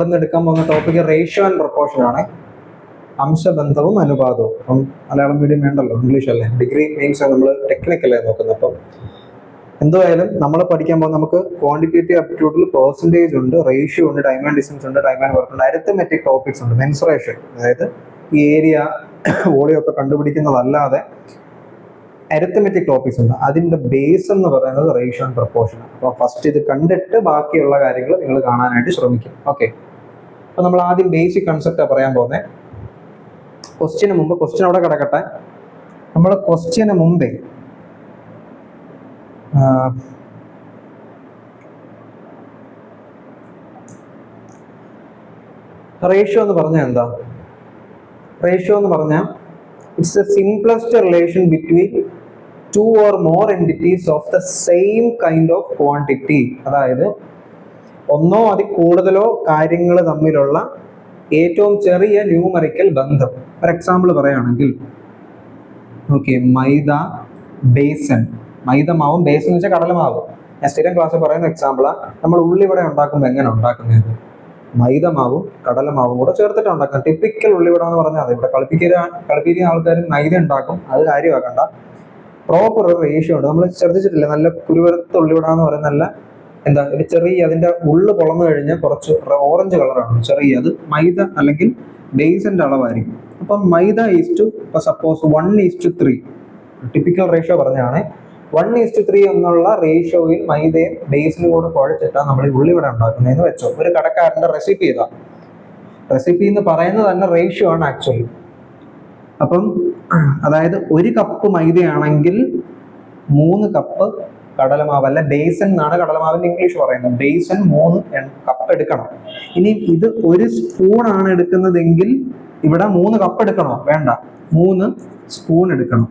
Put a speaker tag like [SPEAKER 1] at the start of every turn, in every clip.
[SPEAKER 1] നമ്മളിന്ന് എടുക്കാൻ പോകുന്ന ടോപ്പിക് റേഷ്യോ ആൻഡ് പ്രൊപ്പോർഷൻ ആണ്. അംശബന്ധവും അനുപാതവും. അപ്പം മലയാളം മീഡിയം വേണ്ടല്ലോ? ഇംഗ്ലീഷ് അല്ലേ? ഡിഗ്രി മീൻസ് നമ്മൾ ടെക്നിക്കല്ലേ നോക്കുന്നത്. അപ്പം എന്തായാലും നമ്മൾ പഠിക്കാൻ പോകുന്ന നമുക്ക് ക്വാണ്ടിറ്റേറ്റീവ് ആപ്റ്റിറ്റ്യൂഡിൽ പെർസെന്റേജ് ഉണ്ട് റേഷ്യോ ഉണ്ട് ടൈം ആൻഡ് ഡിസ്റ്റൻസ് ഉണ്ട് ടൈം ആൻഡ് വർക്ക് ഉണ്ട് അരിത്തമെറ്റിക് ടോപ്പിക്സ് ഉണ്ട് മെൻസറേഷൻ അതായത് ഈ ഏരിയ വോളിയൊക്കെ കണ്ടുപിടിക്കുന്നതല്ലാതെ അരിത്തമെറ്റിക് ടോപ്പിക്സ് ഉണ്ട്. അതിന്റെ ബേസ് എന്ന് പറയുന്നത് റേഷ്യോ ആൻഡ് പ്രപ്പോർഷൻ അപ്പോൾ ഫസ്റ്റ് ഇത് കണ്ടിട്ട് ബാക്കിയുള്ള കാര്യങ്ങൾ നിങ്ങൾ കാണാനായിട്ട് ശ്രമിക്കും. ഓക്കെ അപ്പോൾ നമ്മൾ ആദ്യം ബേസിക് കൺസെപ്റ്റ് പറയാൻ പോകുന്നത് ക്വസ്റ്റ്യന് മുമ്പ് ക്വസ്റ്റ്യൻ അവിടെ കിടക്കട്ടെ. നമ്മൾ ക്വസ്റ്റ്യന് മുമ്പേ റേഷ്യോ എന്ന് പറഞ്ഞാൽ എന്താ? റേഷ്യോ എന്ന് പറഞ്ഞാൽ it's a simplest relation between two or more entities of the same kind of quantity അതായത് ഒന്നോ അതിൽ കൂടുതലോ കാര്യങ്ങൾ തമ്മിലുള്ള ഏറ്റവും ചെറിയ ന്യൂമറിക്കൽ ബന്ധം. ഒരു എക്സാമ്പിൾ പറയുകയാണെങ്കിൽ ഓക്കെ മൈദ ബേസൻ മൈദ മാവും ബേസൻ എന്ന് വെച്ചാൽ കടലമാവ്. ഞാൻ സ്ഥിരം ക്ലാസ്സിൽ പറയുന്ന എക്സാമ്പിളാണ് നമ്മൾ ഉള്ളി ഉള്ളിവട ഉണ്ടാക്കുമ്പോൾ എങ്ങനെ ഉണ്ടാക്കുന്നത്? മൈദമാവും കടലമാവും കൂടെ ചേർത്തിട്ട് ഉണ്ടാക്കുന്നത്. ടിപ്പിക്കൽ ഉള്ളിവട എന്ന് പറഞ്ഞാൽ അതെ ഇവിടെ കളിപ്പിക്കുന്ന കളിപ്പിക്കുന്ന ആൾക്കാർ മൈദ ഉണ്ടാക്കും അത് കാര്യമാക്കണ്ട. പ്രോപ്പർ ഒരു റേഷ്യോ ഉണ്ട്. നമ്മൾ ശ്രദ്ധിച്ചിട്ടില്ല? നല്ല കുരുവരുത്ത ഉള്ളിവട എന്ന് പറയുന്ന നല്ല എന്താ ഒരു ചെറിയ അതിന്റെ ഉള്ളു പൊളന്നു കഴിഞ്ഞാൽ കുറച്ച് ഓറഞ്ച് കളറാണ് ചെറിയ അത് മൈദ അല്ലെങ്കിൽ ബേസിന്റെ അളവായിരിക്കും. അപ്പം മൈദ ഈസ് ടു ഇപ്പൊ suppose one is to three typical ratio പറഞ്ഞാണ്. വൺ ഈസ് ടു ത്രീ എന്നുള്ള റേഷ്യോയിൽ മൈദയും ബേസിനും കൂടെ കുഴച്ചിട്ടാണ് നമ്മൾ ഈ ഉള്ളിവട ഉണ്ടാക്കുന്നതെന്ന് വെച്ചോ. ഒരു കടക്കാരന്റെ റെസിപ്പി ഇതാ. റെസിപ്പി എന്ന് പറയുന്നത് തന്നെ റേഷ്യോ ആണ് ആക്ച്വലി അപ്പം അതായത് ഒരു കപ്പ് മൈദയാണെങ്കിൽ മൂന്ന് കപ്പ് കടലമാവ് അല്ല ബേസൻ എന്നാണ് കടലമാവിന്റെ ഇംഗ്ലീഷ് പറയുന്നത്. ബേസൻ മൂന്ന് കപ്പ് എടുക്കണം. ഇനി ഇത് ഒരു സ്പൂൺ ആണ് എടുക്കുന്നതെങ്കിൽ ഇവിടെ മൂന്ന് കപ്പ് എടുക്കണോ? വേണ്ട. മൂന്ന് സ്പൂൺ എടുക്കണം.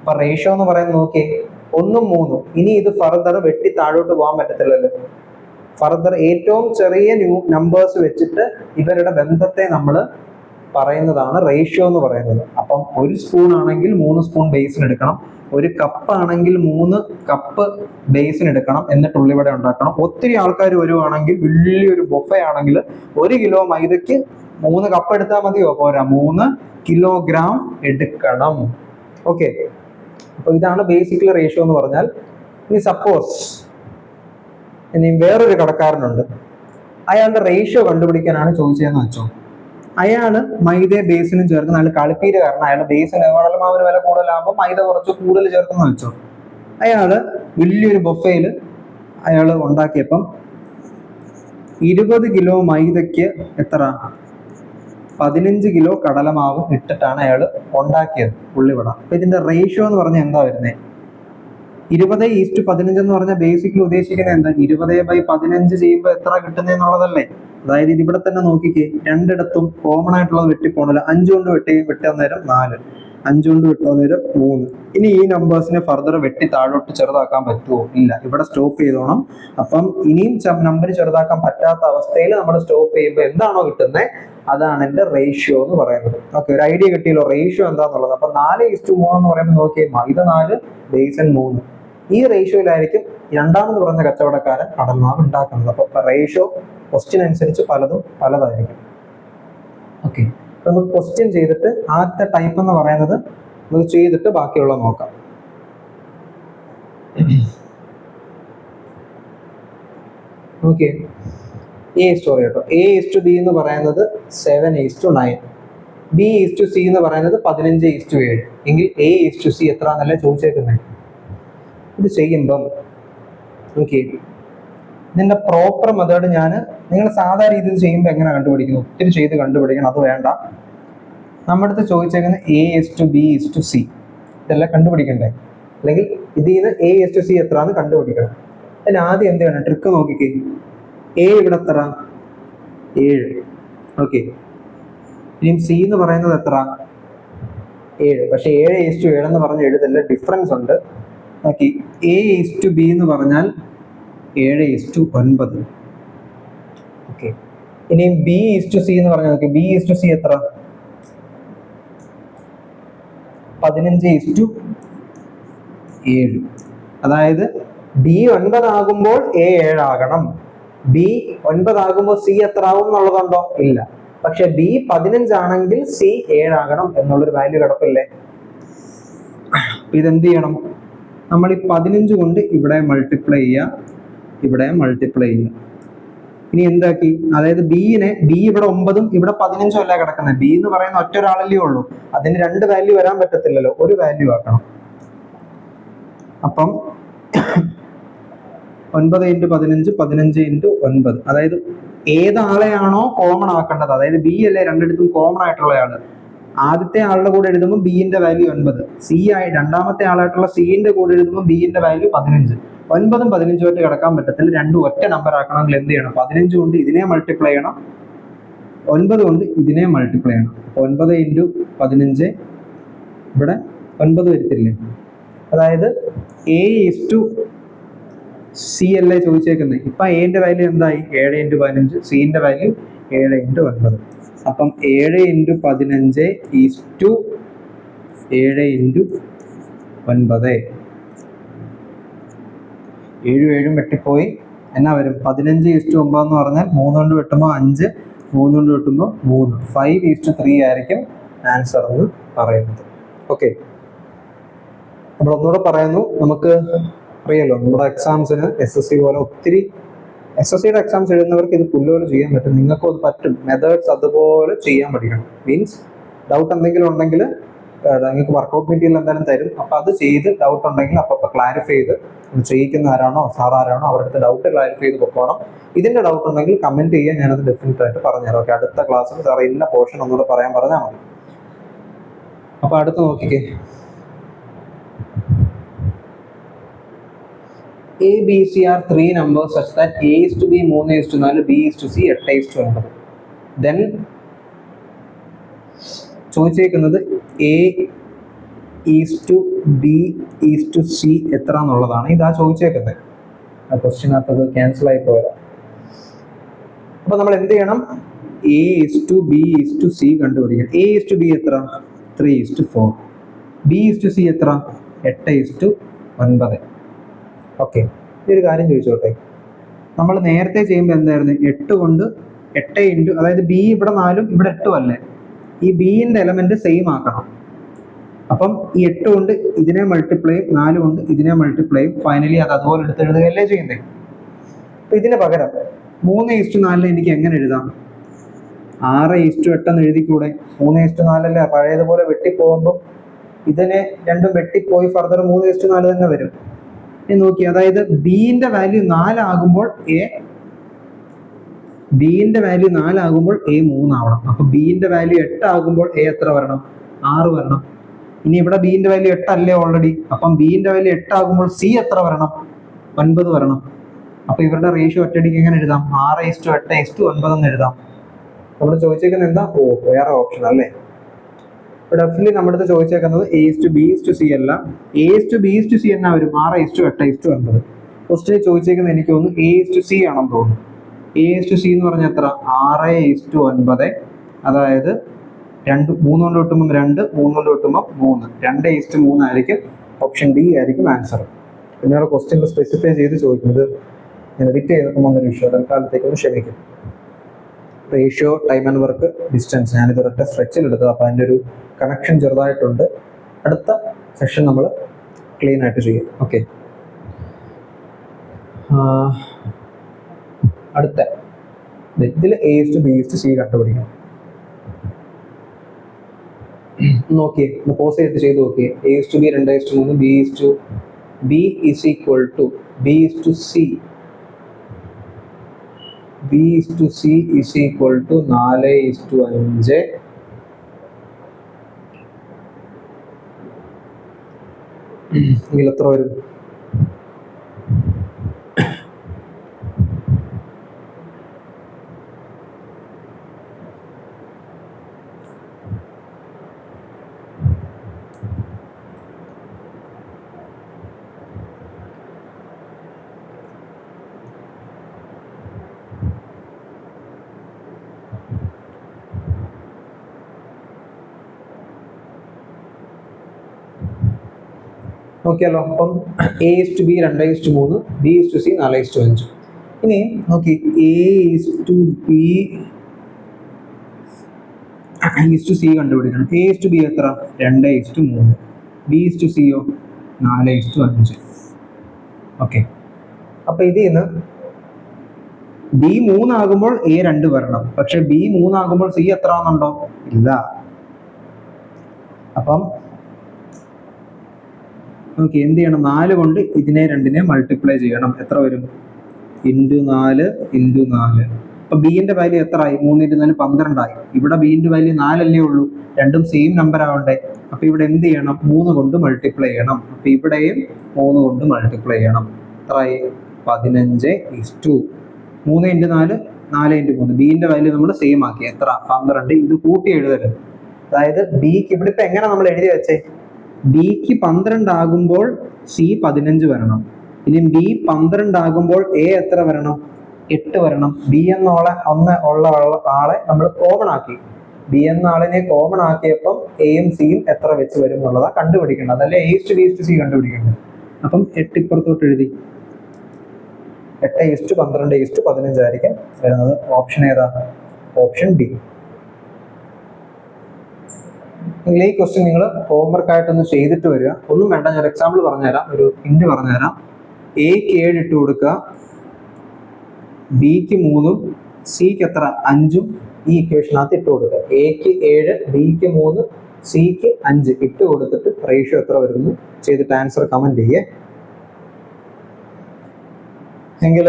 [SPEAKER 1] അപ്പൊ റേഷ്യോ എന്ന് പറയുന്നത് നോക്കി ഒന്നും മൂന്നും. ഇനി ഇത് ഫർദർ വെട്ടി താഴോട്ട് പോകാൻ പറ്റത്തില്ലല്ലോ. ഫർദർ ഏറ്റവും ചെറിയ ന്യൂ നമ്പേഴ്സ് വെച്ചിട്ട് ഇവരുടെ ബന്ധത്തെ നമ്മൾ പറയുന്നതാണ് റേഷ്യോ എന്ന് പറയുന്നത്. അപ്പം ഒരു സ്പൂൺ ആണെങ്കിൽ മൂന്ന് സ്പൂൺ ബേസിന് എടുക്കണം. ഒരു കപ്പ് ആണെങ്കിൽ മൂന്ന് കപ്പ് ബേസിന് എടുക്കണം. എന്നിട്ട് ഉള്ളിവട ഉണ്ടാക്കണം. ഒത്തിരി ആൾക്കാർ വരുവാണെങ്കിൽ വലിയൊരു ബൊഫ ആണെങ്കിൽ ഒരു കിലോ മൈദയ്ക്ക് മൂന്ന് കപ്പ് എടുത്താൽ മതിയോ? പോരാ. മൂന്ന് കിലോഗ്രാം എടുക്കണം. ഓക്കെ അപ്പൊ ഇതാണ് ബേസിക്കലി റേഷ്യോ എന്ന് പറഞ്ഞാൽ ഇനി സപ്പോസ് ഇനി വേറൊരു കടക്കാരനുണ്ട്. അയാളുടെ റേഷ്യോ കണ്ടുപിടിക്കാനാണ് ചോദിച്ചതെന്ന് വെച്ചോ? അയാൾ മൈദ ബേസിനും ചേർക്കുന്ന അയാൾ കളിപ്പീര് കാരണം അയാൾ ബേസിന് കടലമാവിന് വില കൂടുതലാകുമ്പോൾ മൈദ കുറച്ച് കൂടുതൽ ചേർക്കുന്ന വെച്ചോ. അയാൾ വലിയൊരു ബൊഫയിൽ അയാൾ ഉണ്ടാക്കിയപ്പം ഇരുപത് കിലോ മൈദയ്ക്ക് എത്ര? പതിനഞ്ച് കിലോ കടലമാവ് ഇട്ടിട്ടാണ് അയാൾ ഉണ്ടാക്കിയത് ഉള്ളിവട. അപ്പൊ ഇതിന്റെ റേഷ്യോ എന്ന് പറഞ്ഞാൽ എന്താ വരുന്നത് ഇരുപത് ഈസ്റ്റ് പതിനഞ്ച് എന്ന് പറഞ്ഞാൽ ബേസിക്കലി ഉദ്ദേശിക്കുന്നത് എന്താ? ഇരുപത് ബൈ പതിനഞ്ച് ചെയ്യുമ്പോൾ എത്ര കിട്ടുന്നതെന്നുള്ളതല്ലേ അതായത് ഇത് ഇവിടെ തന്നെ നോക്കിക്കേ രണ്ടിടത്തും കോമൺ ആയിട്ടുള്ളത് വെട്ടിപ്പോണില്ല അഞ്ചു കൊണ്ട് വെട്ടി വെട്ടാൻ നേരം നാല്. അഞ്ചു കൊണ്ട് വെട്ടാൻ നേരം മൂന്ന്. ഇനി ഈ നമ്പേഴ്സിനെ ഫർദർ വെട്ടി താഴോട്ട് ചെറുതാക്കാൻ പറ്റുമോ ഇല്ല. ഇവിടെ സ്റ്റോപ്പ് ചെയ്തോണം. അപ്പം ഇനിയും നമ്പർ ചെറുതാക്കാൻ പറ്റാത്ത അവസ്ഥയിൽ നമ്മൾ സ്റ്റോപ്പ് ചെയ്യുമ്പോൾ എന്താണോ കിട്ടുന്നത് അതാണ് എന്റെ റേഷ്യോ എന്ന് പറയുന്നത്. ഓക്കെ ഒരു ഐഡിയ കിട്ടിയല്ലോ റേഷ്യോ എന്താന്നുള്ളത്. അപ്പൊ നാല് ഇസ്റ്റു മൂന്ന് എന്ന് പറയുമ്പോൾ നോക്കിയാൽ മൈദ നാല് ബേസൻ മൂന്ന്. ഈ റേഷ്യോയിലായിരിക്കും രണ്ടാമത് പറഞ്ഞ കച്ചവടക്കാരൻ കടൽമാവ് ഉണ്ടാക്കുന്നത്. അപ്പൊ റേഷ്യോ ക്വസ്റ്റ്യൻ അനുസരിച്ച് പലതും പലതായിരിക്കും. ഓക്കെ നമുക്ക് ക്വസ്റ്റ്യൻ ചെയ്തിട്ട് ആദ്യത്തെ ടൈപ്പ് എന്ന് പറയുന്നത് നമുക്ക് ചെയ്തിട്ട് ബാക്കിയുള്ള നോക്കാം. ഓക്കെ എ സ്റ്റോറി കേട്ടോ. എ ഈസ് ടു ബി എന്ന് പറയുന്നത് seven is to nine B is to C എന്ന് പറയുന്നത് പതിനഞ്ച് ഈസ് ടു ഏഴ് എങ്കിൽ എ ഈസ് ടു സി എത്ര എന്നല്ല ചോദിച്ചേക്കുന്നത് ഇത് ചെയ്യുമ്പം ഓക്കെ ഇതിന്റെ പ്രോപ്പർ മെത്തേഡ് ഞാൻ നിങ്ങൾ സാധാ രീതിയിൽ ചെയ്യുമ്പോൾ എങ്ങനെ കണ്ടുപിടിക്കുന്നു? ഒത്തിരി ചെയ്ത് കണ്ടുപിടിക്കണം അത് വേണ്ട. നമ്മുടെ അടുത്ത് ചോദിച്ചേക്കുന്ന A is to B is to C ഇതെല്ലാം കണ്ടുപിടിക്കണ്ടേ? അല്ലെങ്കിൽ ഇതിൽ നിന്ന് എ എസ് ടു സി എത്ര എന്ന് കണ്ടുപിടിക്കണം. അതിന് ആദ്യം എന്ത് വേണം? ട്രിക്ക് നോക്കിക്കേ. എ ഇവിടെ എത്ര? ഏഴ്. ഓക്കെ ഇനി സി എന്ന് പറയുന്നത് എത്ര? ഏഴ്. പക്ഷെ ഏഴ് ഈസ് ടു ഏഴ് എന്ന് പറഞ്ഞ എഴുതല്ല ഡിഫറൻസ് ഉണ്ട്. നോക്കി. എ ഈസ് ടു ബി എന്ന് പറഞ്ഞാൽ ഏഴ് ഈസ് ടു ഒൻപത്. ഇനി ബി ഈസ് ടു സി എന്ന് പറഞ്ഞാൽ നോക്കി ബി ഈസ് ടു സി എത്ര? പതിനഞ്ച് ഈസ് ടു ഏഴ്. അതായത് ബി ഒൻപതാകുമ്പോൾ എ ഏഴാകണം. ബി ഒൻപതാകുമ്പോൾ സി എത്ര ആവും എന്നുള്ളതുണ്ടോ? ഇല്ല. പക്ഷെ ബി പതിനഞ്ചാണെങ്കിൽ സി ഏഴാകണം എന്നുള്ളൊരു വാല്യൂ കിടപ്പില്ലേ? ഇതെന്ത് ചെയ്യണം നമ്മൾ ഈ പതിനഞ്ച് കൊണ്ട് ഇവിടെ മൾട്ടിപ്ലൈ ചെയ്യുക. ഇവിടെ മൾട്ടിപ്ലൈ ചെയ്യുക. ഇനി എന്താക്കി? അതായത് ബിനെ ബി ഇവിടെ ഒമ്പതും ഇവിടെ പതിനഞ്ചും അല്ല കിടക്കുന്നത് ബി എന്ന് പറയുന്ന ഒറ്റ ഒരാളല്ലേ ഉള്ളൂ. അതിന് രണ്ട് വാല്യൂ വരാൻ പറ്റത്തില്ലല്ലോ. ഒരു വാല്യൂ ആക്കണം. അപ്പം ഒൻപത് ഇന്റു പതിനഞ്ച് പതിനഞ്ച് ഇന്റു ഒൻപത്. അതായത് ഏതാളെയാണോ കോമൺ ആക്കേണ്ടത്? അതായത് ബി അല്ലേ രണ്ടിടത്തും കോമൺ ആയിട്ടുള്ള ആൾ ആദ്യത്തെ ആളുടെ കൂടെ എഴുതുമ്പോൾ ബിന്റെ വാല്യൂ ഒൻപത്. സി ആയി രണ്ടാമത്തെ ആളായിട്ടുള്ള സിന്റെ കൂടെ എഴുതുമ്പോൾ ബിന്റെ വാല്യൂ പതിനഞ്ച്. ഒൻപതും പതിനഞ്ചും ആയിട്ട് കിടക്കാൻ പറ്റത്തില്ല. രണ്ടും ഒറ്റ നമ്പർ ആക്കണമെങ്കിൽ എന്ത് ചെയ്യണം? പതിനഞ്ച് കൊണ്ട് ഇതിനെ മൾട്ടിപ്ലൈ ചെയ്യണം. ഒൻപത് കൊണ്ട് ഇതിനെ മൾട്ടിപ്ലൈ ചെയ്യണം. ഒൻപത് ഇന്റു പതിനഞ്ച് ഇവിടെ ഒൻപത് വരത്തില്ലേ? അതായത് എ ഈസ് ടു സി അല്ലേ ചോദിച്ചേക്കുന്നത്. ഇപ്പൊ എന്റെ വാല്യൂ എന്തായി? ഏഴ് ഇന്റു പതിനഞ്ച്. സിന്റെ വാല്യൂ ഏഴ് ഇന്റു ഒൻപത്. അപ്പം ഏഴ് ഇന്റു പതിനഞ്ച് ഈസ് ടു ഏഴ് ഇന്റു ഒൻപത്. ഏഴും ഏഴും വെട്ടിപ്പോയി. എന്നാ വരും? പതിനഞ്ച് ഈസ്റ്റ് ഒമ്പത് എന്ന് പറഞ്ഞാൽ മൂന്ന് കൊണ്ട് വെട്ടുമ്പോൾ അഞ്ച് മൂന്ന് കൊണ്ട് വെട്ടുമ്പോൾ മൂന്ന്. ഫൈവ് ഈസ്റ്റ് ത്രീ ആയിരിക്കും ആൻസർ എന്ന് പറയുന്നത്. ഓക്കെ നമ്മൾ ഒന്നുകൂടെ പറയുന്നു. നമുക്ക് അറിയാലോ നമ്മുടെ എക്സാംസിന് എസ് എസ് സി പോലെ ഒത്തിരി എസ് എസ് സിയുടെ എക്സാംസ് എഴുതുന്നവർക്ക് ഇത് പുല്ലുപോലെ ചെയ്യാൻ പറ്റും. നിങ്ങൾക്കും അത് പറ്റും. മെത്തേഡ്സ് അതുപോലെ ചെയ്യാൻ പഠിക്കണം. മീൻസ് ഡൗട്ട് എന്തെങ്കിലും ഉണ്ടെങ്കിൽ നിങ്ങൾക്ക് വർക്കൗട്ട് മെറ്റീരിയൽ എന്തായാലും തരും. അപ്പോൾ അത് ചെയ്ത് ഡൗട്ട് ഉണ്ടെങ്കിൽ അപ്പോൾ ക്ലാരിഫൈ ചെയ്ത് ചെയ്യിക്കുന്ന ആരാണോ സാർ ആരാണോ അവരുടെ ഡൗട്ട് ക്ലാരിഫൈ ചെയ്ത് പൊക്കോണം. ഇതിന്റെ ഡൗട്ട് ഉണ്ടെങ്കിൽ കമന്റ് ചെയ്യാൻ ഞാനത് ഡെഫിനറ്റ് ആയിട്ട് പറഞ്ഞുതരാം. ഓക്കെ അടുത്ത ക്ലാസ്സിൽ സാർ ഇന്ന പോർഷൻ ഒന്നുകൂടെ പറയാൻ പറഞ്ഞാൽ മതി. അപ്പൊ അടുത്ത് നോക്കിക്കേ. A B C are three numbers such that A is to B മൂന്ന് ഇസ് ടു നാല് ബി ഇസ് ടു സി എട്ട് ഇസ് ടു ഒൻപത്. Then ചോദിച്ചേക്കുന്നത് A is to B is to C എത്ര എന്നുള്ളതാണ് ഇതാ ചോദിച്ചേക്കുന്നത് ആ ക്വസ്റ്റ്യനകത്തത് ക്യാൻസൽ ആയി പോയതാ. അപ്പൊ നമ്മൾ എന്ത് ചെയ്യണം? A is to B is to C കണ്ടുപിടിക്കണം. എ ഈസ് ടു ബി എത്ര? Three is to four B is to C എത്ര? എട്ട് ഈസ് ടു ഒൻപത്. ഓക്കെ ഈ ഒരു കാര്യം ചോദിച്ചോട്ടെ. നമ്മൾ നേരത്തെ ചെയ്യുമ്പോൾ എന്തായിരുന്നു? എട്ട് കൊണ്ട് എട്ട് ഇന്റു അതായത് ബി ഇവിടെ നാലും ഇവിടെ എട്ടും അല്ലേ? ഈ ബിന്റെ എലമെന്റ് സെയിം ആക്കണം. അപ്പം ഈ എട്ട് കൊണ്ട് ഇതിനെ മൾട്ടിപ്ലൈ നാല് കൊണ്ട് ഇതിനെ മൾട്ടിപ്ലൈ ഫൈനലി അത് അതുപോലെ എടുത്ത് എഴുതുകയല്ലേ ചെയ്യുന്നത് അപ്പൊ ഇതിന് പകരം മൂന്ന് ഈസ്റ്റു നാലിന് എനിക്ക് എങ്ങനെ എഴുതാം? ആറ് ഈസ്റ്റു എട്ടെന്ന് എഴുതിക്കൂടെ? മൂന്ന് ഈസ്റ്റു നാലല്ല? പഴയതുപോലെ വെട്ടിപ്പോകുമ്പോൾ ഇതിനെ രണ്ടും വെട്ടിപ്പോയി ഫർദർ മൂന്ന് ഈസ്റ്റു നാല് തന്നെ വരും. നോക്കി അതായത് ബിന്റെ വാല്യൂ നാലാകുമ്പോൾ എ ബിന്റെ വാല്യൂ നാലാകുമ്പോൾ എ മൂന്നാവണം. അപ്പൊ ബിന്റെ വാല്യൂ എട്ടാകുമ്പോൾ എ എത്ര വരണം? ആറ് വരണം. ഇനി ഇവിടെ ബിന്റെ വാല്യൂ എട്ടല്ലേ ഓൾറെഡി അപ്പം ബിന്റെ വാല്യൂ എട്ടാകുമ്പോൾ സി എത്ര വരണം? ഒൻപത് വരണം. അപ്പൊ ഇവരുടെ റേഷ്യോ ഒറ്റടിക്ക് എങ്ങനെ എഴുതാം? ആറ് എസ് ടു എട്ട് എസ് ടു ഒൻപത് എന്ന് എഴുതാം. നമ്മൾ ചോദിച്ചേക്കുന്നത് എന്താ? ഓ വേറെ ഓപ്ഷൻ അല്ലേ? ഡെഫിനറ്റ്ലി നമ്മുടെ അടുത്ത് ചോദിച്ചേക്കുന്നത് A is to B is to C അല്ല. A is to B is to C എന്നാ വരും? ആറ് എസ് ടു എട്ട് എസ് ടു ഒൻപത്. ഫസ്റ്റ് ചോദിച്ചേക്കുന്നത് എനിക്ക് തോന്നുന്നു എ എസ് ടു സി ആണെന്ന് തോന്നുന്നു. എ ടു സി എന്ന് പറഞ്ഞാൽ എത്ര? ആറ് എസ് ടു ഒൻപത്. അതായത് രണ്ട് മൂന്ന് കൊണ്ട് കിട്ടുമ്പം രണ്ട് മൂന്ന് കൊണ്ട് കിട്ടുമ്പം മൂന്ന്. രണ്ട് എസ് ടു മൂന്നായിരിക്കും ഓപ്ഷൻ ഡി ആയിരിക്കും ആൻസർ പിന്നീട് ക്വസ്റ്റ്യൻ സ്പെസിഫൈ ചെയ്ത് ചോദിക്കുന്നത് എഡിറ്റ് ചെയ്തപ്പോൾ വന്നൊരു വിഷയം തൽക്കാലത്തേക്ക് ഒന്ന് ക്ഷമിക്കും. Ratio time and work distance ഞാനിത് ഒരൊറ്റ സ്ട്രെച്ചിൽ എടുത്തത്. അപ്പോൾ അതിന്റെ ഒരു കണക്ഷൻ ചെറുതായിട്ടുണ്ട്. അടുത്ത സെഷൻ നമ്മൾ ക്ലീൻ ആയിട്ട് ചെയ്യും. ഓക്കെ അടുത്ത. ഇതിൽ എസ്റ്റ് ബേസ്റ്റ് സി കണ്ടുപിടിക്കണം. നോക്കിയേ പോസ് ചെയ്തിട്ട് ചെയ്ത് നോക്കിയേ. എ ടു ബി രണ്ട് ടു മൂന്ന് B to B equal to B to C B is to C equal to നാല് ടു അഞ്ച്. എത്ര വരും? നോക്കിയാലോ അപ്പം എ ഈസ് ടു ബി രണ്ട് ഈസ് ടു മൂന്ന് ബി ഈസ് ടു സി നാല് ഈസ് ടു അഞ്ച് ഇനി നോക്കി A is to B is to C കണ്ടുപിടിക്കണം എ ഈസ് ടു ബി എത്ര രണ്ട് ഈസ് ടു മൂന്ന് ബി ഈസ് ടു സിയോ നാല് ഈസ് ടു അഞ്ച് ഓക്കെ അപ്പൊ ഇതിൽ നിന്ന് ബി മൂന്നാകുമ്പോൾ എ രണ്ട് വരണം പക്ഷെ ബി മൂന്നാകുമ്പോൾ സി എത്ര ആണെന്നുണ്ടോ ഇല്ല അപ്പം നോക്കി എന്ത് ചെയ്യണം? നാല് കൊണ്ട് ഇതിനെ രണ്ടിനെ മൾട്ടിപ്ലൈ ചെയ്യണം. എത്ര വരും? ഇന്റു നാല് ഇന്റു നാല്. അപ്പൊ ബിന്റെ വാല്യൂ എത്ര ആയി മൂന്ന് ഇന്റു നാല് പന്ത്രണ്ടായി. ഇവിടെ ബിന്റെ വാല്യൂ നാലല്ലേ ഉള്ളൂ. രണ്ടും സെയിം നമ്പർ ആവണ്ടേ? അപ്പൊ ഇവിടെ എന്ത് ചെയ്യണം? മൂന്ന് കൊണ്ട് മൾട്ടിപ്ലൈ ചെയ്യണം. അപ്പൊ ഇവിടെയും മൂന്ന് കൊണ്ട് മൾട്ടിപ്ലൈ ചെയ്യണം. എത്രയായി? പതിനഞ്ച് ഇസ് ടു മൂന്ന് ഇന്റു നാല് നാല് ഇന്റു മൂന്ന്. ബിന്റെ വാല്യൂ നമ്മൾ സെയിം ആക്കി. എത്ര? പന്ത്രണ്ട്. ഇത് കൂട്ടി എഴുതരുത്. അതായത് ബിക്ക് ഇവിടെ ഇപ്പൊ എങ്ങനെ നമ്മൾ എഴുതി വെച്ചേ? ബിക്ക് പന്ത്രണ്ട് ആകുമ്പോൾ സി പതിനഞ്ച് വരണം. ഇനി ബി പന്ത്രണ്ട് ആകുമ്പോൾ എ എത്ര വരണം? എട്ട് വരണം. ബി എന്നോളെ ഒന്ന് ഉള്ള ആള- നമ്മൾ കോമൺ ആക്കി. ബി എന്ന ആളിനെ കോമൺ ആക്കിയപ്പം എയും സിയും എത്ര വെച്ച് വരും എന്നുള്ളതാ കണ്ടുപിടിക്കേണ്ടത്. അതല്ലേ ഈസ്റ്റ് ബി ടു സി കണ്ടുപിടിക്കേണ്ടത്. അപ്പം എട്ട് ഇപ്പുറത്തോട്ട് എഴുതി. എട്ട് ഈസ്റ്റ് പന്ത്രണ്ട് ഈസ്റ്റ് പതിനഞ്ചായിരിക്കും വരുന്നത്. ഓപ്ഷൻ ഏതാ? ഓപ്ഷൻ ഡി നിങ്ങൾ ഈ ക്വസ്റ്റ്യൻ നിങ്ങൾ ഹോംവർക്ക് ആയിട്ടൊന്ന് ചെയ്തിട്ട് വരിക. ഒന്നും വേണ്ട ഞാൻ എക്സാമ്പിൾ പറഞ്ഞുതരാം. ഒരു ഹിന്റ് പറഞ്ഞുതരാം. എക്ക് ഏഴ് ഇട്ട് കൊടുക്കുക. ബിക്ക് മൂന്നും സിക്ക് എത്ര? അഞ്ചും ഈ ഇക്വേഷനകത്ത് ഇട്ട് കൊടുക്കുക. എക്ക് ഏഴ് ബിക്ക് മൂന്ന് സിക്ക് അഞ്ച്. ഇട്ട് കൊടുത്തിട്ട് റേഷ്യോ എത്ര വരുന്നു? ചെയ്തിട്ട് ആൻസർ കമന്റ് ചെയ്യേ. എങ്കിൽ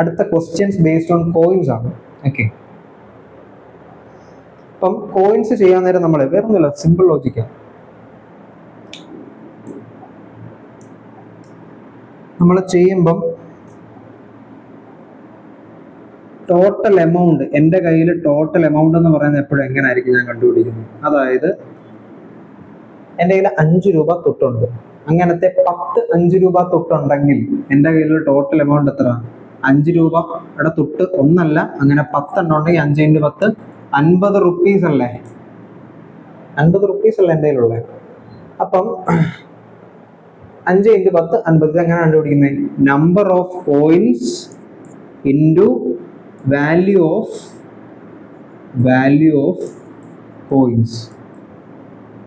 [SPEAKER 1] അടുത്ത ക്വസ്റ്റ്യൻസ് ബേസ്ഡ് ഓൺ കോയിൻസ് ആണ്. ഓക്കെ അപ്പം കോയിൻസ് ചെയ്യാൻ നേരം നമ്മൾ വേറെ സിമ്പിൾ ലോജിക്കാണ് നമ്മൾ ചെയ്യുമ്പം ടോട്ടൽ എമൗണ്ട് എന്റെ കയ്യിൽ ടോട്ടൽ എമൗണ്ട് എന്ന് പറയുന്നത് എപ്പോഴും എങ്ങനെ ആയിരിക്കും ഞാൻ കണ്ടുപിടിക്കുന്നത്? അതായത് എന്റെ കയ്യിൽ അഞ്ച് രൂപ തൊട്ടുണ്ട്. അങ്ങനത്തെ പത്ത് അഞ്ച് രൂപ തൊട്ടുണ്ടെങ്കിൽ എന്റെ കയ്യിൽ ടോട്ടൽ എമൗണ്ട് എത്ര അഞ്ച് രൂപയുടെ തൊട്ട് ഒന്നല്ല അങ്ങനെ പത്തെണ്ണം ഉണ്ടെങ്കിൽ അഞ്ച് ഇന്റു പത്ത്. അൻപത് റുപ്പീസ് അല്ലേ? അൻപത് റുപ്പീസ് അല്ലേ എന്റെ കയ്യിലുള്ളത് അപ്പം അഞ്ച് ഇന്റു പത്ത് അൻപത് ഇത് എങ്ങനെ കണ്ടുപിടിക്കുന്നത് number of coins into value of value of coins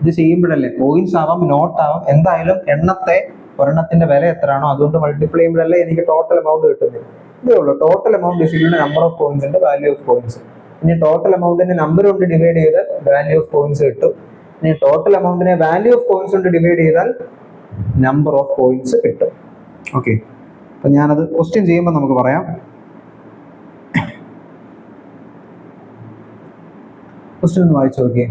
[SPEAKER 1] ഇത് ചെയ്യുമ്പോഴല്ലേ കോയിൻസ് ആവാം നോട്ട് ആവാം എന്തായാലും എണ്ണത്തെ ഒരെണ്ണത്തിന്റെ വില എത്രയാണോ അതുകൊണ്ട് മൾട്ടിപ്ലൈ ചെയ്യുമ്പോഴല്ലേ എനിക്ക് ടോട്ടൽ എമൗണ്ട് കിട്ടുന്നത്. ഇതേ ഉള്ളൂ ടോട്ടൽ എമൗണ്ട് ഇസിക്കുന്ന നമ്പർ ഓഫ് കോയിൻസിന്റെ വാല്യൂ ഓഫ് കോയിൻസ് ഇനി ടോട്ടൽ എമൗണ്ടിനെ നമ്പർ കൊണ്ട് ഡിവൈഡ് ചെയ്ത് വാല്യൂ ഓഫ് കോയിൻസ് കിട്ടും ഇനി ടോട്ടൽ എമൗണ്ടിനെ വാല്യൂ ഓഫ് കോയിൻസ് കൊണ്ട് ഡിവൈഡ് ചെയ്താൽ നമ്പർ ഓഫ് കോയിൻസ് കിട്ടും. ഓക്കെ അപ്പൊ ഞാനത് ക്വസ്റ്റ്യൻ ചെയ്യുമ്പോൾ നമുക്ക് പറയാം. ക്വസ്റ്റ്യൻ ഒന്ന് വായിച്ചു നോക്കിയേ.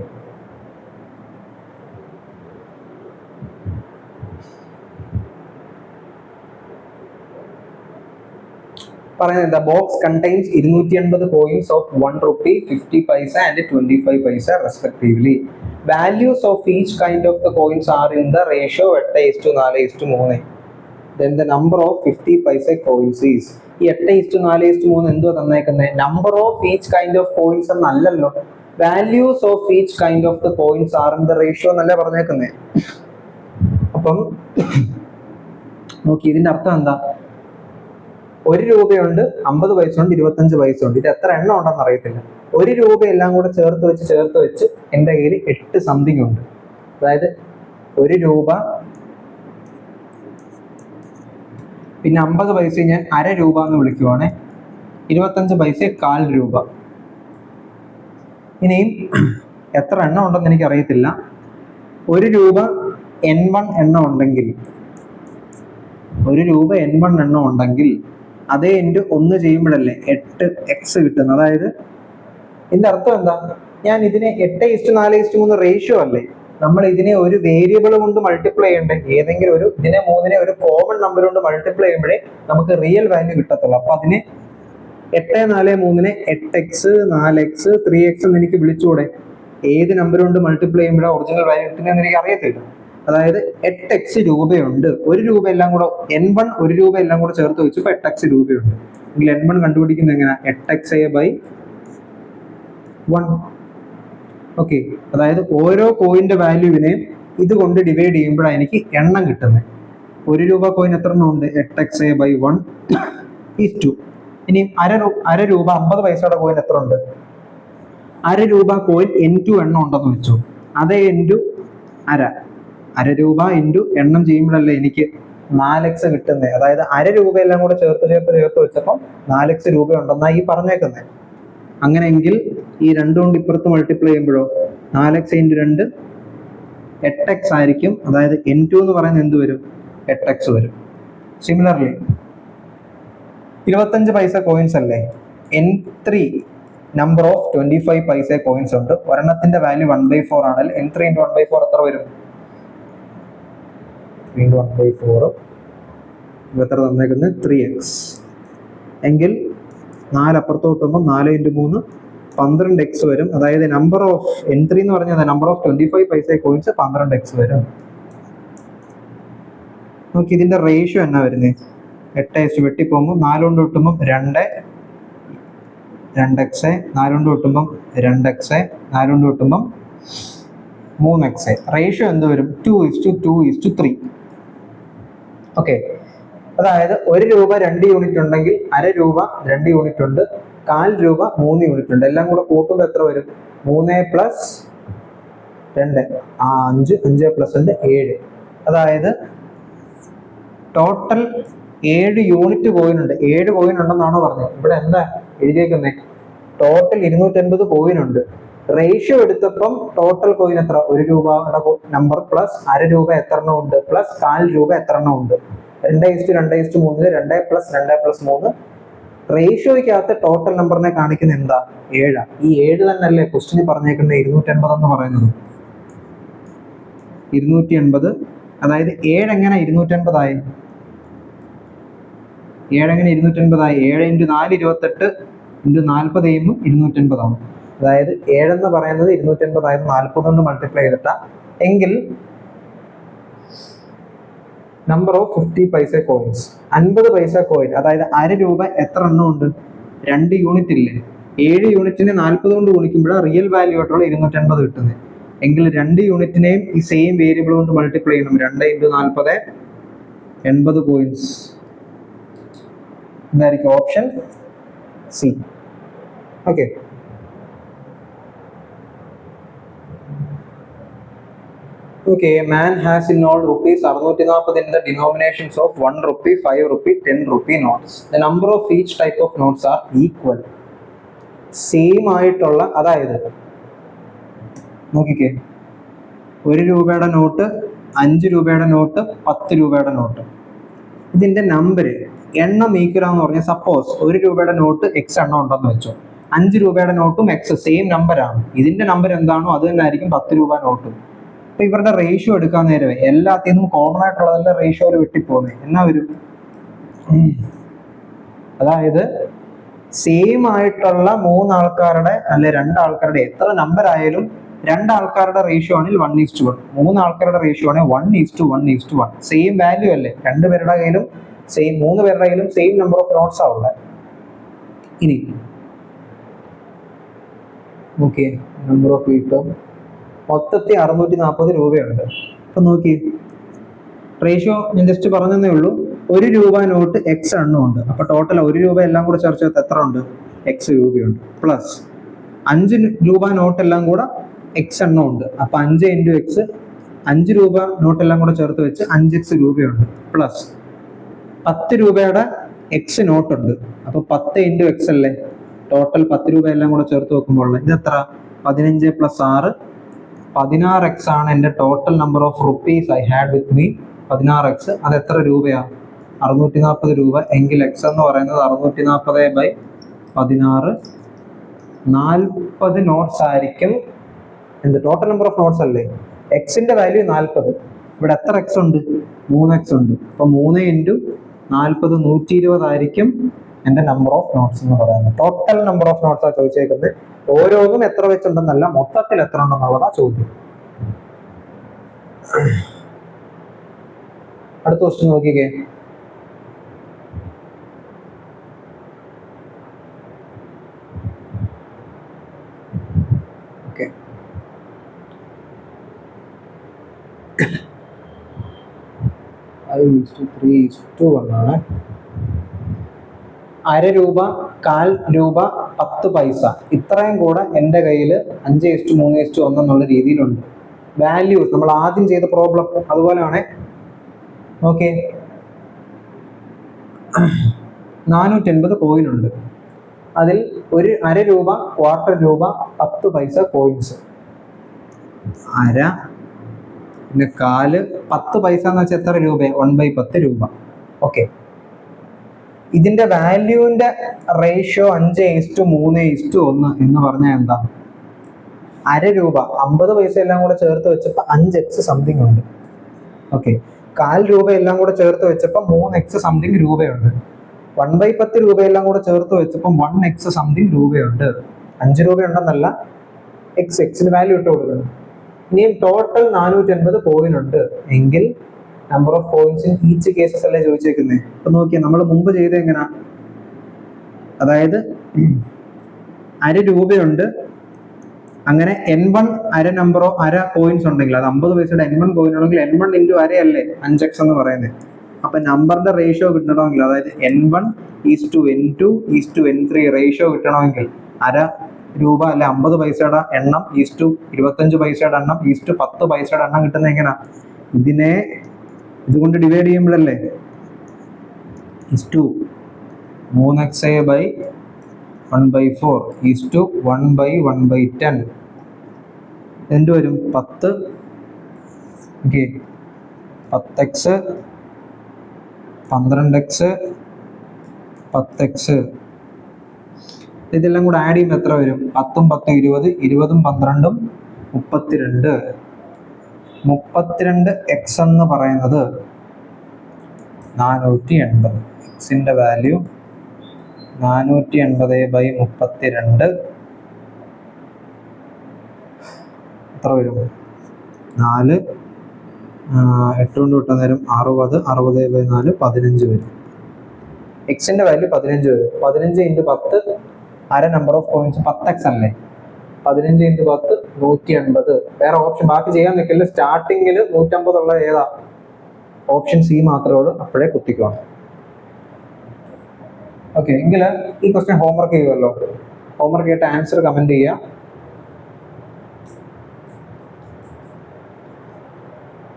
[SPEAKER 1] പറയുന്നത് എന്താ? ബോക്സ് കണ്ടെയ്ൻസ് ഇരുന്നൂറ്റി എൺപത് coins of one rupee fifty paise and twenty five paise respectively values of each kind of the coins are in the ratio എട്ട് ഇസ്റ്റു നാല് ഇസ്റ്റു മൂന്ന്. Then the number of fifty paise coins is ഈ എട്ട് is to നാല് is to മൂന്ന് എന്തോ തന്നേക്കുന്നത് number of each kind of coins എന്നല്ലല്ലോ. Values of each kind of the coins are in the ratio എന്നല്ലേ പറഞ്ഞേക്കുന്നത് അപ്പം നോക്കി ഇതിന്റെ അർത്ഥം എന്താ? ഒരു രൂപയുണ്ട് അമ്പത് പൈസ ഉണ്ട് ഇരുപത്തഞ്ച് പൈസ ഉണ്ട് ഇത് എത്ര എണ്ണം ഉണ്ടെന്ന് അറിയത്തില്ല. ഒരു രൂപ എല്ലാം കൂടെ ചേർത്ത് വെച്ച് ചേർത്ത് വെച്ച് എന്റെ കയ്യിൽ എട്ട് സംതിങ് ഉണ്ട്. അതായത് ഒരു രൂപ പിന്നെ അമ്പത് പൈസ ഞാൻ അര രൂപ എന്ന് വിളിക്കുവാണേ. ഇരുപത്തഞ്ച് പൈസ കാൽ രൂപ. ഇനിയും എത്ര എണ്ണം ഉണ്ടെന്ന് എനിക്ക് അറിയത്തില്ല ഒരു രൂപ എൻ വൺ എണ്ണം ഉണ്ടെങ്കിൽ ഒരു രൂപ എൻ വൺ എണ്ണം ഉണ്ടെങ്കിൽ അതേ ഇന്റു ഒന്ന് ചെയ്യുമ്പോഴല്ലേ എട്ട് എക്സ് കിട്ടുന്നത് അതായത് ഇതിന്റെ അർത്ഥം എന്താ? ഞാൻ ഇതിനെ എട്ട് ഈസ്റ്റ് നാല് ഈസ്റ്റ് മൂന്ന് റേഷ്യോ അല്ലേ? നമ്മൾ ഇതിനെ ഒരു വേരിയബിൾ കൊണ്ട് മൾട്ടിപ്ലൈ ചെയ്യണ്ടേ? ഏതെങ്കിലും ഒരു ഇതിനെ മൂന്നിനെ ഒരു കോമൺ നമ്പർ കൊണ്ട് മൾട്ടിപ്ലൈ ചെയ്യുമ്പോഴേ നമുക്ക് റിയൽ വാല്യൂ കിട്ടത്തുള്ളൂ. അപ്പൊ അതിനെ എട്ട് നാല് മൂന്നിനെ എട്ട് എക്സ് നാല് എക്സ് ത്രീ എക്സ് എന്ന് എനിക്ക് വിളിച്ചുകൂടെ? ഏത് നമ്പർ കൊണ്ട് മൾട്ടിപ്ലൈ ചെയ്യുമ്പോഴാണ് ഒറിജിനൽ വാല്യൂ കിട്ടുന്നതെന്ന് എനിക്ക് അറിയത്തില്ല. അതായത് എട്ട് എക്സ് രൂപയുണ്ട്. ഒരു രൂപ എല്ലാം കൂടെ എൻ വൺ ഒരു രൂപ എല്ലാം കൂടെ ചേർത്ത് വെച്ചപ്പോൾ എട്ട് എക്സ് രൂപയുണ്ട്. എങ്കിൽ എൻ വൺ കണ്ടുപിടിക്കുന്നത് എങ്ങനെ എട്ട് X A by one okay അതായത് ഓരോ കോയിന്റെ വാല്യൂവിനെ ഇത് കൊണ്ട് ഡിവൈഡ് ചെയ്യുമ്പോഴാണ് എനിക്ക് എണ്ണം കിട്ടുന്നത് ഒരു രൂപ കോയിൻ എത്ര എണ്ണം ഉണ്ട്? എട്ട് X A by one is to ഇനി അര അര രൂപ അമ്പത് പൈസയുടെ കോയിൻ എത്ര ഉണ്ട്? അര രൂപ കോയിൻ എൻ ടു എണ്ണം ഉണ്ടെന്ന് വെച്ചു. അതേ എൻ ടു അര. അര രൂപ ഇന്റു എണ്ണം ചെയ്യുമ്പോഴല്ലേ എനിക്ക് നാല് എക്സ് കിട്ടുന്നത് അതായത് അര രൂപ എല്ലാം കൂടെ ചേർത്ത് ചേർത്ത് ചേർത്ത് വെച്ചപ്പോൾ നാല് എക്സ് രൂപ ഉണ്ടെന്നാ ഈ പറഞ്ഞേക്കുന്നത് അങ്ങനെയെങ്കിൽ ഈ രണ്ടും കൊണ്ട് ഇപ്പുറത്ത് മൾട്ടിപ്ലൈ ചെയ്യുമ്പോഴോ നാല് എക്സ് ഇന്റു രണ്ട് എട്ട് എക്സ് ആയിരിക്കും. അതായത് എൻ ടു എന്ന് പറയുന്നത് എന്ത് വരും? എട്ട് എക്സ് വരും. സിമിലർലി ഇരുപത്തഞ്ച് പൈസ കോയിൻസ് അല്ലേ? N three number of twenty five paise coins ഉണ്ട്. ഒരെണ്ണത്തിന്റെ വാല്യൂ വൺ ബൈ ഫോർ ആണെങ്കിൽ N three into one by four എത്ര വരും? ഇന്റു വൺ ബൈ ഫോർ എത്ര തന്നേക്കുന്നത് ത്രീ എക്സ് എങ്കിൽ നാല് അപ്പുറത്തോട്ട് പോകുമ്പോൾ നാല് ഇന്റു മൂന്ന് പന്ത്രണ്ട് എക്സ് വരും. അതായത് നമ്പർ ഓഫ് എൻട്രി എന്ന് പറഞ്ഞാൽ number of twenty five paise coins പന്ത്രണ്ട് എക്സ് വരും. നോക്കി ഇതിന്റെ റേഷ്യോ എന്നാ വരുന്നത് എട്ട് എസ് വെട്ടി പോകുമ്പോൾ നാലുകൊണ്ട് കിട്ടുമ്പോൾ രണ്ട് രണ്ട് എക്സ് നാലുകൊണ്ട് കിട്ടുമ്പം രണ്ട് എക്സ് നാലുകൊണ്ട് കിട്ടുമ്പം മൂന്ന് എക്സ് റേഷ്യോ എന്ത് വരും? Two is to two is to three okay അതായത് ഒരു രൂപ രണ്ട് യൂണിറ്റ് ഉണ്ടെങ്കിൽ അര രൂപ രണ്ട് യൂണിറ്റ് ഉണ്ട്. കാൽ രൂപ മൂന്ന് യൂണിറ്റ് ഉണ്ട്. എല്ലാം കൂടെ കൂട്ടുമ്പോൾ എത്ര വരും? മൂന്ന് പ്ലസ് രണ്ട്. അഞ്ച് അഞ്ച് പ്ലസ് രണ്ട് ഏഴ്. അതായത് ടോട്ടൽ ഏഴ് യൂണിറ്റ് കോയിൻ ഉണ്ട്. ഏഴ് കോയിൻ ഉണ്ടെന്നാണോ പറഞ്ഞത്? ഇവിടെ എന്താ എഴുതിയേക്കുന്നത് ടോട്ടൽ ഇരുന്നൂറ്റൻപത് കോയിൻ ഉണ്ട്. റേഷ്യോ എടുത്തപ്പം ടോട്ടൽ കോയിൻ എത്ര? ഒരു രൂപയുടെ നമ്പർ പ്ലസ് അര രൂപ എത്ര എണ്ണം ഉണ്ട്? പ്ലസ് കാൽ രൂപ എത്ര എണ്ണം ഉണ്ട്? രണ്ട് ഇസ്റ്റു രണ്ട് ഇസ്റ്റു മൂന്നിൽ രണ്ട് പ്ലസ് രണ്ട് പ്ലസ് മൂന്ന്. റേഷ്യോയ്ക്കകത്ത് ടോട്ടൽ നമ്പറിനെ കാണിക്കുന്ന എന്താ? ഏഴാ. ഈ ഏഴ് തന്നെ അല്ലേ ക്വസ്റ്റിന് പറഞ്ഞേക്കുന്നത് ഇരുന്നൂറ്റി എൺപത് എന്ന് പറയുന്നത്. ഇരുന്നൂറ്റി എൺപത് അതായത് ഏഴ് എങ്ങനെ ഇരുന്നൂറ്റൻപതായി ഏഴെങ്ങനെ ഇരുന്നൂറ്റി അൻപതായി ഏഴ് ഇന്റു നാല് ഇരുപത്തെട്ട് ഇന്റു നാൽപ്പത് ചെയ്യുമ്പോൾ ഇരുന്നൂറ്റി ഇരുന്നൂറ്റൻപതാവും അതായത് ഏഴെന്ന് പറയുന്നത് ഇരുന്നൂറ്റൻപതായത് നാൽപ്പത് കൊണ്ട് മൾട്ടിപ്ലൈ ചെയ്തിട്ട. എങ്കിൽ number of fifty paise coins അൻപത് പൈസ കോയിൻ അതായത് അര രൂപ എത്ര എണ്ണം ഉണ്ട്? രണ്ട് യൂണിറ്റ് ഇല്ലേ? ഏഴ് യൂണിറ്റിനെ നാൽപ്പത് കൊണ്ട് ഗുണിക്കുമ്പോൾ റിയൽ വാല്യൂ ആയിട്ടുള്ള ഇരുന്നൂറ്റൻപത് കിട്ടുന്നത് എങ്കിൽ രണ്ട് യൂണിറ്റിനെയും ഈ സെയിം വേരിയബിൾ കൊണ്ട് മൾട്ടിപ്ലൈ ചെയ്യണം. രണ്ട് ഇന്റു നാൽപ്പത് എൺപത് കോയിൻസ് എന്തായിരിക്കും option C okay okay man has in all rupees അറുന്നൂറ്റി നാൽപ്പത് in the denominations of one rupee five rupee ten rupee notes the number of each type of notes are equal same ആയിട്ടുള്ള അതായത് നോക്കിക്കേ. ഒരു രൂപയുടെ not അഞ്ച് രൂപയുടെ not പത്ത് രൂപയുടെ നോട്ട്. ഇതിന്റെ നമ്പർ എണ്ണം ഈക്വൽ എന്ന് പറഞ്ഞാൽ സപ്പോസ് ഒരു രൂപയുടെ നോട്ട് എക്സ് എണ്ണം ഉണ്ടെന്ന് വെച്ചോ. അഞ്ച് രൂപയുടെ നോട്ടും എക്സ് സെയിം നമ്പറാണ് ഇതിന്റെ നമ്പർ എന്താണോ അത് തന്നെ ആയിരിക്കും പത്ത് രൂപ നോട്ടും. അപ്പൊ ഇവരുടെ റേഷ്യോ എടുക്കാൻ നേരമേ എല്ലാത്തിൽ നിന്നും കോമൺ റേഷ്യോ റേഷ്യോയിൽ വെട്ടിപ്പോകുന്നത് എന്നാ വരും? അതായത് സെയിം ആയിട്ടുള്ള മൂന്നാൾക്കാരുടെ അല്ലെ രണ്ടാൾക്കാരുടെ എത്ര നമ്പർ ആയാലും രണ്ടാൾക്കാരുടെ റേഷ്യോ ആണെങ്കിൽ വൺ ഈസ് ടു വൺ മൂന്നാൾക്കാരുടെ റേഷ്യോ ആണെങ്കിൽ one is to one is to one same value അല്ലേ? രണ്ട് പേരുടെ കയ്യിലും സെയിം മൂന്ന് പേരുടെ കയ്യിലും സെയിം നമ്പർ ഓഫ് നോട്ട്സ് ആ ഉള്ളത് ഇനി ഓക്കെ നമ്പർ ഓഫ് വീട്ടും മൊത്തത്തിൽ അറുന്നൂറ്റി നാൽപ്പത് രൂപയുണ്ട്. അപ്പൊ നോക്കി. റേഷ്യോ ഞാൻ ജസ്റ്റ് പറഞ്ഞതേ ഉള്ളൂ. ഒരു രൂപ നോട്ട് എക്സ് എണ്ണം ഉണ്ട്. അപ്പൊ ടോട്ടൽ ഒരു രൂപ എല്ലാം കൂടെ ചേർച്ച ചെയ്ത് എത്ര ഉണ്ട്? എക്സ് രൂപയുണ്ട്. പ്ലസ് അഞ്ച് രൂപ നോട്ട് എല്ലാം കൂടെ എക്സ് എണ്ണം ഉണ്ട്. അപ്പൊ അഞ്ച് ഇന്റു എക്സ് അഞ്ച് രൂപ നോട്ട് എല്ലാം കൂടെ ചേർത്ത് വെച്ച് അഞ്ച് എക്സ് രൂപയുണ്ട്. പ്ലസ് പത്ത് രൂപയുടെ എക്സ് നോട്ട് ഉണ്ട്. അപ്പൊ പത്ത് ഇന്റു എക്സ് അല്ലേ? ടോട്ടൽ പത്ത് രൂപ എല്ലാം കൂടെ ചേർത്ത് വെക്കുമ്പോൾ ഇത് എത്ര? പതിനഞ്ച് പ്ലസ് ആറ് പതിനാറ് എക്സ് ആണ് എന്റെ total number of rupees I had with me പതിനാറ് എക്സ് അത് എത്ര രൂപയാണ് അറുന്നൂറ്റി നാൽപ്പത് രൂപ. എങ്കിൽ എക്സ് എന്ന് പറയുന്നത് അറുന്നൂറ്റി നാൽപ്പത് ബൈ പതിനാറ്. നാൽപ്പത് നോട്ട്സ് ആയിരിക്കും. എന്ത്? ടോട്ടൽ നമ്പർ ഓഫ് നോട്ട്സ് അല്ലേ? എക്സിന്റെ വാല്യൂ നാൽപ്പത്. ഇവിടെ എത്ര എക്സ് ഉണ്ട്? മൂന്ന് എക്സ് ഉണ്ട്. അപ്പം മൂന്ന് ഇന്റു നാൽപ്പത് നൂറ്റി ഇരുപതായിരിക്കും എന്റെ നമ്പർ ഓഫ് നോട്ട്സ് എന്ന് പറയുന്നത്. ടോട്ടൽ നമ്പർ ഓഫ് നോട്ട്സ് ആണ് ചോദിച്ചേക്കുന്നത് ഓരോന്നും എത്ര വെച്ചുണ്ടെന്നല്ല മൊത്തത്തിൽ എത്ര ഉണ്ടെന്നുള്ളതാ ചോദ്യം. അടുത്ത ക്വസ്റ്റ്യൻ നോക്കിക്കേ. Five is to three is to വണ്ണാണ് അര രൂപ കാൽ രൂപ പത്ത് പൈസ. ഇത്രയും കൂടെ എന്റെ കയ്യിൽ അഞ്ച് എസ്റ്റു മൂന്ന് എസ്റ്റു ഒന്ന് എന്നുള്ള രീതിയിലുണ്ട്. വാല്യൂസ് നമ്മൾ ആദ്യം ചെയ്ത പ്രോബ്ലം അതുപോലെയാണ്. ഓക്കെ നാനൂറ്റൻപത് കോയിൻ ഉണ്ട്. അതിൽ ഒരു അര രൂപ ക്വാർട്ടർ രൂപ പത്ത് പൈസ കോയിൻസ് അര പിന്നെ കാൽ പത്ത് പൈസ എന്ന് വെച്ചാൽ എത്ര രൂപ വൺ ബൈ പത്ത് രൂപ. ഓക്കെ ഇതിന്റെ വാല്യൂവിന്റെ റേഷ്യോ അഞ്ച് ഈസ്റ്റു മൂന്ന് ഈസ്റ്റു ഒന്ന് എന്ന് പറഞ്ഞാൽ എന്താ? അര രൂപ. അമ്പത് പൈസ എല്ലാം കൂടെ ചേർത്ത് വെച്ചപ്പോൾ അഞ്ച് എക്സ് സംതിങ് ഉണ്ട്. ഓക്കെ കാൽ രൂപ എല്ലാം കൂടെ ചേർത്ത് വെച്ചപ്പോൾ മൂന്ന് എക്സ് സംതിങ് രൂപയുണ്ട്. വൺ ബൈ പത്ത് രൂപയെല്ലാം കൂടെ ചേർത്ത് വെച്ചപ്പോൾ വൺ എക്സ് സംതിങ് രൂപയുണ്ട്. അഞ്ച് രൂപയുണ്ടെന്നല്ല എക്സ് എക്സിന് വാല്യൂ ഇട്ട് കൊടുക്കണം. ഇനിയും ടോട്ടൽ നാനൂറ്റി അൻപത് പോയിന്റ് ഉണ്ട്. എങ്കിൽ number of points in each cases അല്ലേ ചോദിച്ചേക്കുന്നത് അപ്പൊ നോക്കിയാൽ നമ്മൾ മുമ്പ് ചെയ്ത എങ്ങനാ? അതായത് അര രൂപയുണ്ട്. അങ്ങനെ എൻ വൺ അര നമ്പറോ അര പോയിന്റ്സ് ഉണ്ടെങ്കിൽ അത് അമ്പത് പൈസയുടെ എൻ വൺ കോയിൻ ഉണ്ടെങ്കിൽ എൻ വൺ ഇന്റു അരയല്ലേ? അഞ്ച് എന്ന് പറയുന്നത് അപ്പൊ നമ്പറിന്റെ റേഷ്യോ കിട്ടണമെങ്കിൽ അതായത് n one is to n two is to n three ratio കിട്ടണമെങ്കിൽ അര രൂപ അല്ല അമ്പത് പൈസയുടെ എണ്ണം ഈസ് ടു ഇരുപത്തഞ്ച് പൈസയുടെ എണ്ണം ഈസ് ടു പത്ത് പൈസയുടെ എണ്ണം കിട്ടുന്നത് എങ്ങനെയാ ഇതിനെ ഇതുകൊണ്ട് ഡിവൈഡ് ചെയ്യുമ്പോഴല്ലേ? ഈസ് ടു മൂന്ന് x a by one by four is to one by one by ten എന്ത് വരും? പത്ത്. ഓക്കെ പത്ത് എക്സ് പന്ത്രണ്ട് എക്സ് പത്ത് എക്സ് ഇതെല്ലാം കൂടെ ആഡ് ചെയ്യുമ്പോൾ എത്ര വരും? പത്തും പത്തും ഇരുപത് ഇരുപതും പന്ത്രണ്ടും മുപ്പത്തിരണ്ട്. മുപ്പത്തിരണ്ട് എക്സ് എന്ന് പറയുന്നത് നാനൂറ്റി എൺപത് എക്സിന്റെ വാല്യൂ നാനൂറ്റി എൺപത് ബൈ മുപ്പത്തിരണ്ട്. എത്ര വരും? നാല്. എട്ട് കൊണ്ട് വിട്ട നേരം അറുപത്. അറുപത് ബൈ നാല് പതിനഞ്ച് വരും. എക്സിന്റെ വാല്യൂ പതിനഞ്ച് വരും. പതിനഞ്ച് ഇന്റു പത്ത് അര നമ്പർ ഓഫ് പോയിന്റ്സ് പത്ത് എക്സ് അല്ലേ? പതിനഞ്ച് ഇന്റു പത്ത് നൂറ്റി എൺപത് വേറെ ഓപ്ഷൻ ബാക്കി ചെയ്യാൻ നിൽക്കില്ല സ്റ്റാർട്ടിങ്ങിൽ നൂറ്റമ്പതുള്ള ഏതാ? ഓപ്ഷൻ സി മാത്രമേ ഉള്ളൂ. അപ്പോഴേ കുത്തിക്കുവാണ് ഓക്കെ എങ്കിൽ ഈ ക്വസ്റ്റ്യൻ ഹോംവർക്ക് ചെയ്യുമല്ലോ ഹോംവർക്ക് ചെയ്തിട്ട് ആൻസർ കമന്റ് ചെയ്യുക.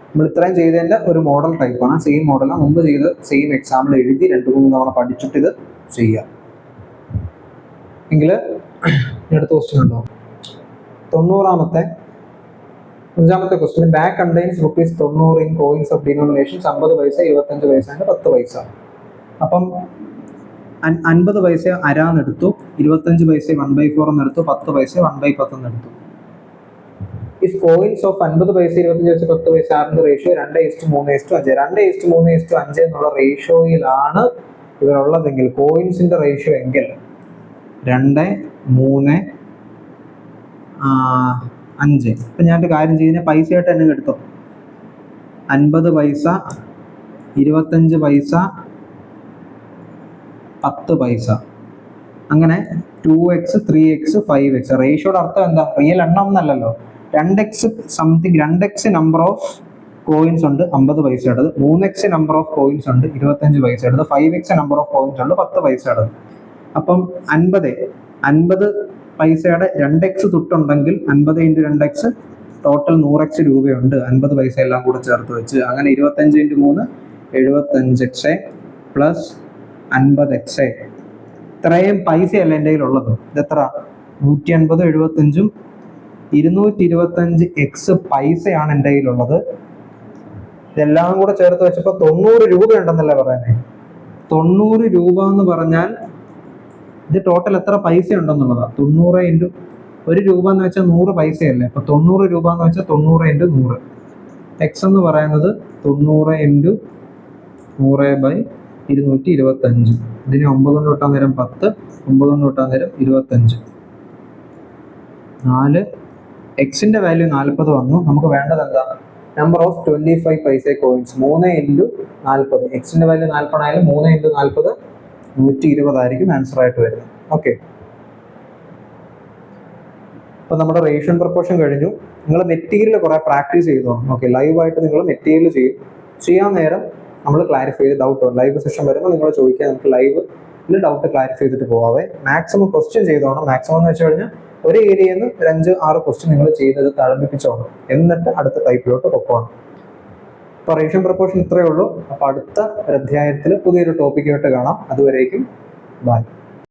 [SPEAKER 1] നമ്മൾ ഇത്രയും ചെയ്തതിന്റെ ഒരു മോഡൽ ടൈപ്പാണ് സെയിം മോഡലാണ് മുമ്പ് ചെയ്ത് സെയിം എക്സാമ്പിൾ എഴുതി രണ്ട് മൂന്ന് തവണ പഠിച്ചിട്ട് ഇത് ചെയ്യുക. എങ്കിൽ അടുത്ത ക്വസ്റ്റ്യൻ ഉണ്ടോ? തൊണ്ണൂറാമത്തെ അഞ്ചാമത്തെ ക്വസ്റ്റ്യൻ ബാക്ക് കണ്ടെയ്ൻസ് റുപ്പീസ് തൊണ്ണൂറ് ഇൻ കോയിൻസ് ഓഫ് ഡിനോമിനേഷൻസ് അമ്പത് പൈസ ഇരുപത്തഞ്ച് പൈസ പത്ത് പൈസ. അപ്പം അൻ- അൻപത് പൈസ അരാന്നെടുത്തു ഇരുപത്തഞ്ച് പൈസ വൺ ബൈ ഫോർ എന്നെടുത്തു പത്ത് പൈസ വൺ ബൈ പത്ത് എന്നെടുത്തു ഇഫ് കോയിൻസ് ഓഫ് അൻപത് പൈസ ഇരുപത്തഞ്ച് പൈസ പത്ത് പൈസ ആറിന്റെ റേഷ്യോ രണ്ട് ഇസ്റ്റ് മൂന്ന് ഇസ്റ്റു അഞ്ച്. രണ്ട് ഇസ്റ്റ് മൂന്ന് ഇസ്റ്റു അഞ്ച് എന്നുള്ള റേഷ്യോയിലാണ് ഇവരുള്ളതെങ്കിൽ കോയിൻസിന്റെ റേഷ്യോ എങ്കിൽ രണ്ട് മൂന്ന് അഞ്ച്. ഇപ്പം ഒരു കാര്യം ചെയ്യുന്ന പൈസയായിട്ട് തന്നെ എടുത്തോ. അൻപത് പൈസ ഇരുപത്തഞ്ച് പൈസ പത്ത് പൈസ. അങ്ങനെ two x three x five x റേഷ്യോയുടെ അർത്ഥം എന്താ? റിയൽ എണ്ണം എന്നല്ലല്ലോ രണ്ട് എക്സ് സംതിങ് രണ്ട് എക്സ് നമ്പർ ഓഫ് കോയിൻസ് ഉണ്ട് അമ്പത് പൈസ ഇടത് മൂന്ന് എക്സ് നമ്പർ ഓഫ് കോയിൻസ് ഉണ്ട് ഇരുപത്തഞ്ച് പൈസ ഇടത് five x number of coins ഉണ്ട് പത്ത് പൈസ ഇടത് അപ്പം അൻപത് അൻപത് പൈസയുടെ രണ്ട് എക്സ് തൊട്ടുണ്ടെങ്കിൽ അൻപത് ഇന്റു രണ്ട് എക്സ് ടോട്ടൽ നൂറ് എക്സ് രൂപയുണ്ട്. അൻപത് പൈസ എല്ലാം കൂടെ ചേർത്ത് വെച്ച്. അങ്ങനെ ഇരുപത്തഞ്ച് ഇന്റു മൂന്ന് എഴുപത്തഞ്ച് എക്സ് പ്ലസ് അൻപത് എക്സ് ഇത്രയും പൈസയല്ല എന്റെ കയ്യിലുള്ളത്? ഇതെത്ര? നൂറ്റി അൻപത് എഴുപത്തഞ്ചും ഇരുന്നൂറ്റി ഇരുപത്തഞ്ച് എക്സ് പൈസയാണ് എന്റെ കയ്യിലുള്ളത്. ഇതെല്ലാം കൂടെ ചേർത്ത് വെച്ചപ്പോൾ തൊണ്ണൂറ് രൂപ ഉണ്ടെന്നല്ലേ പറയുന്നത് തൊണ്ണൂറ് രൂപ എന്ന് പറഞ്ഞാൽ ഇത് ടോട്ടൽ എത്ര പൈസ ഉണ്ടെന്നുള്ളതാണ് തൊണ്ണൂറ് ഇന്റു ഒരു രൂപ എന്ന് വെച്ചാൽ നൂറ് പൈസയല്ലേ? അപ്പൊ തൊണ്ണൂറ് രൂപ എന്ന് വെച്ചാൽ തൊണ്ണൂറ് ഇന്റു നൂറ്. എക്സ് എന്ന് പറയുന്നത് തൊണ്ണൂറ് ഇന്റു നൂറ് ബൈ ഇരുന്നൂറ്റി ഇരുപത്തഞ്ച് ഇതിന് ഒമ്പത് കൊണ്ട് തൊട്ടാൻ നേരം പത്ത് ഒമ്പത് കൊണ്ട് തൊട്ടാൻ നേരം ഇരുപത്തഞ്ച്. നാല് എക്സിന്റെ വാല്യൂ നാൽപ്പത് വന്നു. നമുക്ക് വേണ്ടത് എന്താ നമ്പർ ഓഫ് ട്വന്റി ഫൈവ് പൈസ കോയിൻസ് മൂന്ന് ഇന്റു നാൽപ്പത് എക്സിന്റെ വാല്യൂ നാൽപ്പതായാലും മൂന്ന് ഇന്റു നാൽപ്പത് നൂറ്റി ഇരുപതായിരിക്കും ആൻസർ ആയിട്ട് വരുന്നത്. ഓക്കെ അപ്പൊ നമ്മുടെ റേഷൻ പ്രപ്പോഷൻ കഴിഞ്ഞു. നിങ്ങൾ മെറ്റീരിയൽ കുറെ പ്രാക്ടീസ് ചെയ്തു ഓക്കെ ലൈവായിട്ട് നിങ്ങൾ മെറ്റീരിയൽ ചെയ്യും. ചെയ്യാൻ നേരം നമ്മൾ ക്ലാരിഫൈ ചെയ്ത് ഡൗട്ട് ലൈവ് സെഷൻ വരുമ്പോൾ നിങ്ങൾ ചോദിക്കുക നമുക്ക് ലൈവ് ഡൗട്ട് ക്ലാരിഫൈ ചെയ്തിട്ട് പോവാതെ മാക്സിമം ക്വസ്റ്റ്യൻ ചെയ്തോണം മാക്സിമം എന്ന് വെച്ച് കഴിഞ്ഞാൽ ഒരു ഏരിയയിൽ നിന്ന് ഒരു അഞ്ച് ആറ് ക്വസ്റ്റ്യൻ നിങ്ങൾ ചെയ്തത് തഴമ്പിപ്പിച്ചോണം. എന്നിട്ട് അടുത്ത ടൈപ്പിലോട്ട് പൊക്കോണം. അപ്പൊ റേഷ്യൻ പ്രപ്പോർഷൻ ഇത്രയേ ഉള്ളൂ. അപ്പൊ അടുത്ത ഒരു അധ്യായത്തിൽ പുതിയൊരു ടോപ്പിക്കായിട്ട് കാണാം. അതുവരേക്കും ബൈ